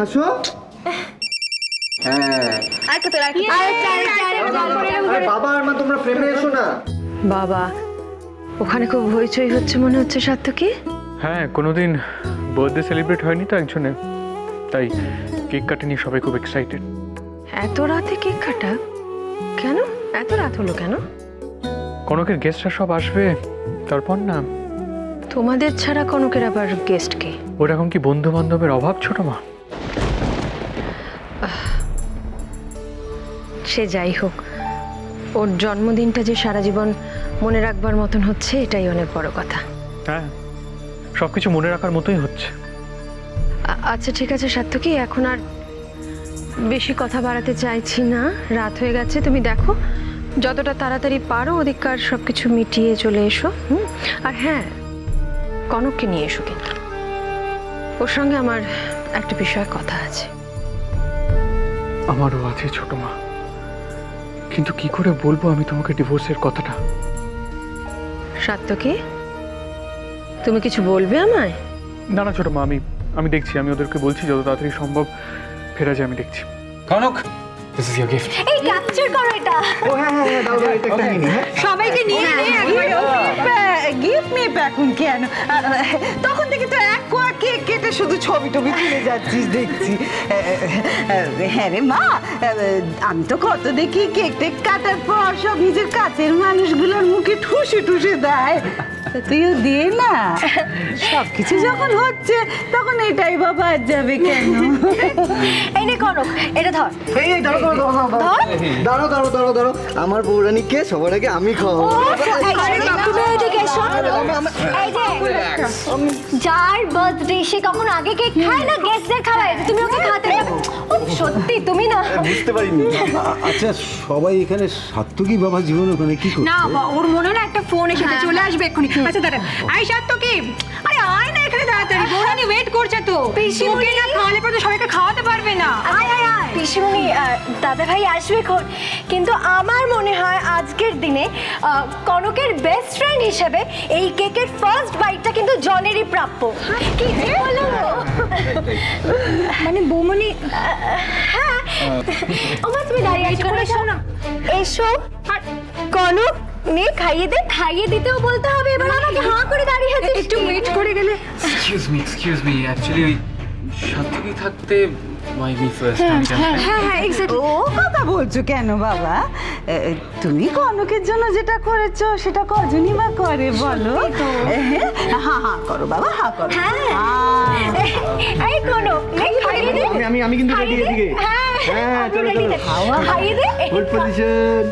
হাসো। হ্যাঁ। আর আরেকটা। আরে বাবা আর মা তোমরা প্রেমে এসো না। বাবা ওখানে খুব হইচই হচ্ছে মনে হচ্ছে সার্থকী। হ্যাঁ কোনোদিন বার্থডে সেলিব্রেট হয়নি তো একজনে। তাই কেক কাটে নিয়ে সবাই খুব এক্সাইটেড এত রাতে কেক কাটা? কেন? এত রাত হলো কেন? কনকের গেস্টরা সব আসবে তারপর না? তোমাদের ছাড়া কনকের আবার গেস্ট কে? ওরকম কি বন্ধু বান্ধবের অভাব ছোট মা? সে যাই হোক ওর জন্মদিনটা যে সারা জীবন মনে রাখবার মতন হচ্ছে এটাই অনেক বড় কথা। হ্যাঁ সব কিছু মনে রাখার মতোই হচ্ছে। আচ্ছা ঠিক আছে সার্থকী এখন আর বেশি কথা বাড়াতে চাইছি না। রাত হয়ে গেছে তুমি দেখো যতটা তাড়াতাড়ি পারো ওদিককার সব কিছু মিটিয়ে চলে এসো হুম? আর হ্যাঁ কনককে নিয়ে এসো কিন্তু। ওর সঙ্গে আমার একটা বিষয়ে কথা আছে। আমারও আছে ছোট মা। কিন্তু কি করে বলব আমি তোমাকে ডিভোর্সের কথাটা? সার্থকী তুমি কিছু বলবে আমায়? না না ছোট মা আমি আমি দেখছি আমি ওদেরকে বলছি যত তাড়াতাড়ি সম্ভব ফেরা যায় আমি দেখছি। Kanak this is your gift এই ক্যাপচার করো এটা। ও হ্যাঁ হ্যাঁ হ্যাঁ দাও দাও এটা একটা নিয়ে হ্যাঁ। সবাইকে নিয়ে নিয়ে গিফট নিয়ে এখন কেন? তখন থেকে তো এক কোয়া কেক কেটে শুধু ছবি টবি তুলে যাচ্ছিস, দেখছি। হ্যাঁ রে মা আমি তো কত দেখি কেক টেক কাটার পর সব নিজের কাছের মানুষগুলোর মুখে ঠুসে ঠুসে দেয়। তা তুইও দিয়ে না? সব কিছু যখন হচ্ছে তখন এটাই বাবা আর যাবে কেন? এই নে কনক এটা ধর। এই এই দাঁড়াও দাঁড়াও দাঁড়াও দাঁড়াও। দাঁড়াও দাঁড়াও আমার বৌরানীকে সবার আগে আমি খাওয়াবো। এসো। যার বার্থডে সে কখন আগে কেক খায় না? গেস্টদের খাওয়ায়। তুমি ওকে দেবে সত্যি তুমি না। বুঝতে পারিনি। আচ্ছা সবাই এখানে সাত্তকী বাবা জীবন ওখানে কি করছে? না ওর মনে না একটা ফোন এসেছে চলে আসবে এক্ষুনি। আচ্ছা দাঁড়া আই সাত তো কি? আরে আয় না এখানে তাড়াতাড়ি। বৌরানি ওয়েট করছে তো। পিসিমণি। তোকে না খাওয়ালে পরে তো সবাইকে খাওয়াতে পারবে না। আয় আয় আয়। পিসিমণি দাদা ভাই আসবে এখন। কিন্তু আমার মনে হয় আজকের দিনে কনকের বেস্ট ফ্রেন্ড হিসেবে এই কেকের ফার্স্ট বাইটটা কিন্তু জনেরই প্রাপ্য। কি বলো? মানে বৌমনি হ্যাঁ। ওমা তুমি দাঁড়িয়ে আছো এসো। আর কনক নে খাইয়ে দে খাইয়ে দিতেও বলতে হবে এবার আমাকে হাঁ করে দাঁড়িয়ে আছিস। একটু ওয়েট করে গেলে। Excuse me excuse me actually ওই থাকতে ফার্স্ট হ্যাঁ হ্যাঁ এক্স্যাক্টলি ও কথা বলছো কেন বাবা? তুমি কনকের জন্য যেটা করেছ সেটা কজনই বা করে বলো? হ্যাঁ হ্যাঁ করো বাবা হ্যাঁ করো। হ্যাঁ। হ্যাঁ। এই আমি আমি কিন্তু রেডি খাইয়ে এদিকে। হ্যাঁ হ্যাঁ চলো চলো। খাইয়ে দে। পজিশন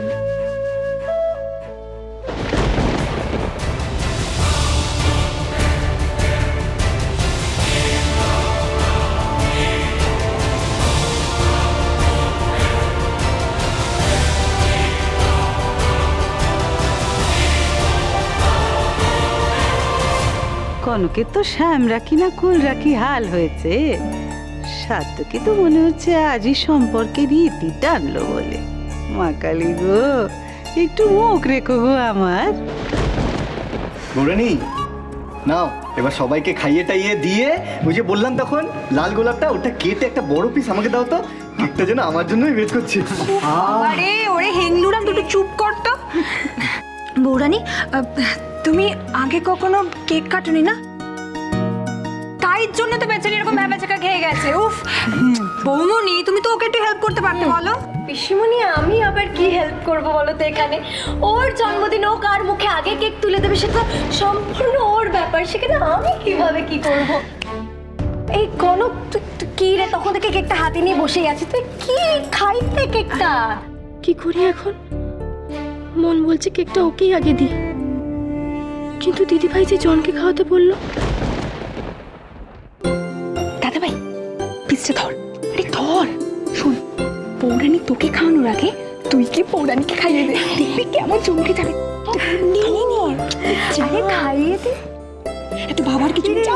কনকের তো শ্যাম রাখি না কুল রাখি হাল হয়েছে। সাত্তকে তো মনে হচ্ছে আজই সম্পর্কের ইতি টানলো বলে। মা কালী গো একটু মুখ রেখো গো আমার। বৌরানী নাও এবার সবাইকে খাইয়ে টাইয়ে দিয়ে ওই যে বললাম তখন লাল গোলাপটা ওটা কেটে একটা বড় পিস আমাকে দাও তো কেকটা যেন আমার জন্যই ওয়েট করছে। আরে ওরে হেংলুরাম দুটো চুপ কর তো। বৌরানি তুমি আগে কখনো কেক কাটনি না? তাই জন্য তো বেচারি এরকম ভ্যাবাচাকা খেয়ে গেছে। উফ বৌমনি তুমি তো ওকে একটু হেল্প করতে পারতে বলো। পিসিমণি আমি আবার কি হেল্প করব বলো তো এখানে? ওর জন্মদিন ও কার মুখে আগে কেক তুলে দেবে সেটা সম্পূর্ণ ওর ব্যাপার সেখানে আমি কীভাবে কি করব? এই কনক তুই কি রে? তখন থেকে কেকটা হাতে নিয়ে বসেই আছিস তুই কি খাইতে কেকটা? কি করি এখন? মন বলছে কেকটা ওকেই আগে দিই। কিন্তু দিদিভাই যে জনকে খাওয়াতে বলল। দাদা ভাই পিসটা ধর আরে ধর শোন পৌরাণী তোকে খাওয়ানোর আগে তুই কি পৌরাণীকে খাইয়ে দে? দেখবি কেমন চমকে যাবে। আরে খাইয়ে দে। এত বাবার কিছু নেই। যা,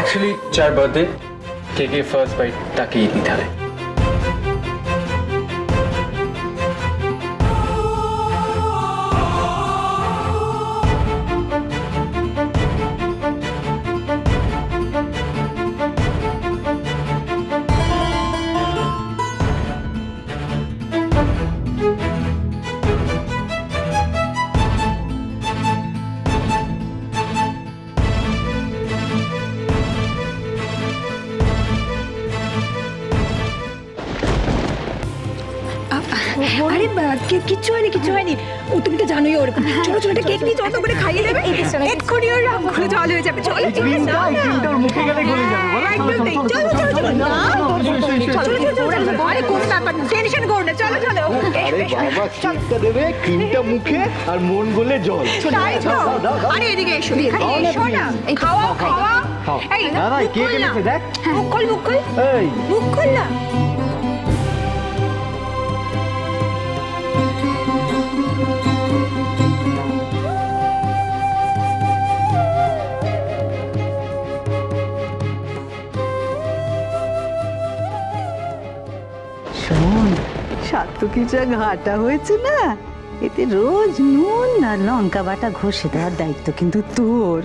যা, যা, যা, যা, যা, যা। অ্যাকচুয়ালি যার বার্থডে কেকের ফার্স্ট কিচ্ছু হয়নি কিচ্ছু হয়নি ও তুমি তো জানোই ওর ছোট ছোট কেক নিয়ে যত করে খাইয়ে দেবে এক্ষুনি ওর করে জল হয়ে যাবে চলো চলো মুখে গেলে গলে যাবে। চলো চলো চলো চলো চলো চলো চলো আরে কোনো ব্যাপার না টেনশন করো না চলো চলো আরে বাবা কেকটা দেবে ক্রিমটা মুখে আর মন গলে জল তাই তো আরে এদিকে এসো এখানে এসো না খাওয়া এই না না। এনেছে দেখ মুখ খোল মুখ খোল এই মুখ খোল না সাত্তকি যা ঘাটা হয়েছে না? এতে রোজ নুন আর লঙ্কা বাটা ঘষে দেওয়ার দায়িত্ব কিন্তু তোর।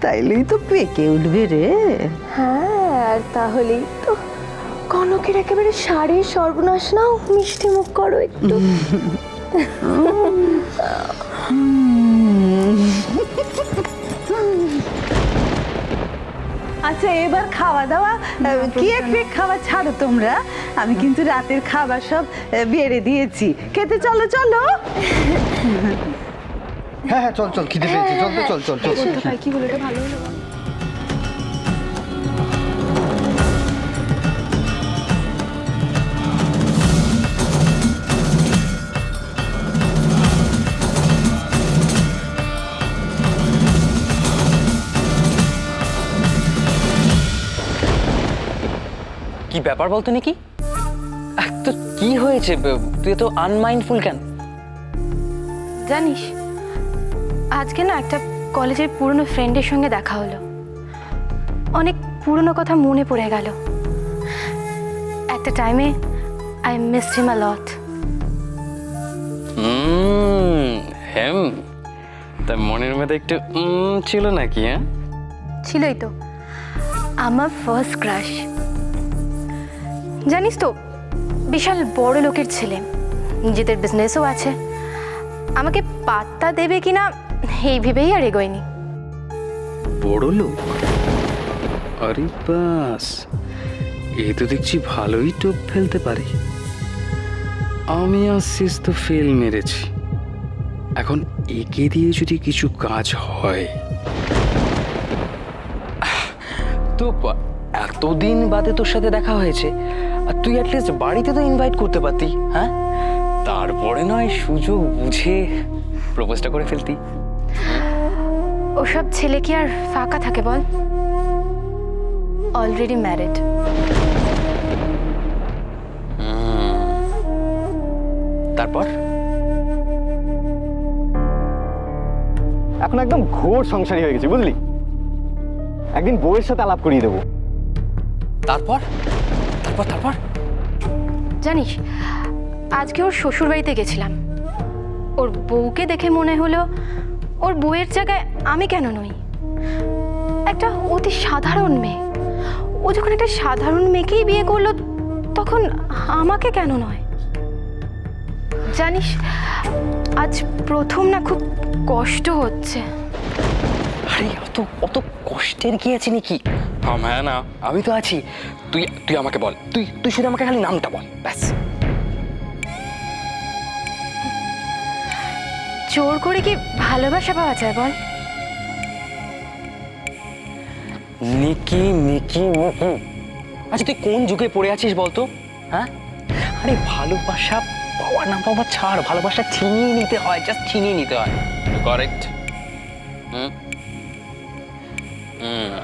তাইলেই তো পেকে উঠবে রে। হ্যাঁ আর তাহলেই তো। কনকের একেবারে শাড়ির সর্বনাশ নাও মিষ্টি মুখ করো একটু। আচ্ছা এবার খাওয়া দাওয়া কি এক ফেক খাওয়া ছাড়ো তোমরা? আমি কিন্তু রাতের খাবার সব বেড়ে দিয়েছি। খেতে চলো চলো। হ্যাঁ হ্যাঁ চল চল খিদে পেয়েছে। চল তো চল চল চল। কি বলে এটা ভালো হলো? ব্যাপার বলতো নাকি? তো কি হয়েছে? তুই তো আনমাইন্ডফুল কেন? জানিস আজকে না একটা কলেজের পুরনো ফ্রেন্ডের সঙ্গে দেখা হলো। অনেক পুরনো কথা মনে পড়ে গেল। একটা টাইমে I missed him a lot হেম তা মনের মধ্যে একটু ছিল নাকি হ্যাঁ? ছিলই তো। আমার ফার্স্ট ক্রাশ জানিস তো, বিশাল বড় লোকের ছেলে। নিজেদের বিজনেসও আছে। আমাকে পাত্তা দেবে কিনা, এই ভেবেই আর এগোয়নি। বড় লোক? আরে বাস, এ তো দেখছি ভালোই টোপ ফেলতে পারে। আমি আসছিস তো ফেল মেরেছি। এখন একে দিয়ে যদি কিছু কাজ হয়। তো এতদিন বাদে তোর সাথে দেখা হয়েছে। আর তুই অ্যাটলিস্ট বাড়িতে তো ইনভাইট করতে পারতি হ্যাঁ? তারপরে নয় সুযোগ বুঝে প্রপোজটা করে ফেলতি। ওসব ছেলে কি আর ফাঁকা থাকে বল? অলরেডি ম্যারিড তারপর? এখন একদম ঘোর সংসারী হয়ে গেছি বুঝলি? একদিন বউয়ের সাথে আলাপ করিয়ে দেবো। তারপর? তারপর তারপর? জানিস, আজকে ওর শ্বশুর বাড়িতে গেছিলাম। ওর বউকে দেখে মনে হলো ওর বউয়ের জায়গায় আমি কেন নই? একটা অতি সাধারণ মেয়ে। ও যখন একটা সাধারণ মেয়েকেই বিয়ে করল, তখন আমাকে কেন নয়? জানিস, আজ প্রথম না খুব কষ্ট হচ্ছে। আরে অত অত কষ্টের কি আছে নাকি? হ্যাঁ না। আমি তো আছি। তুই তুই আমাকে বল। তুই তুই শুধু আমাকে খালি নামটা বল ব্যাস। জোর করে কি ভালোবাসা পাওয়া যায় বল? নিকি নিকি নিকি আচ্ছা তুই কোন যুগে পড়ে আছিস বলতো? হ্যাঁ? আরে ভালোবাসা পাওয়া না পাওয়া ছাড়। ভালোবাসা ছিনিয়ে নিতে হয় জাস্ট ছিনিয়ে নিতে হয়। Correct hmm? Mm.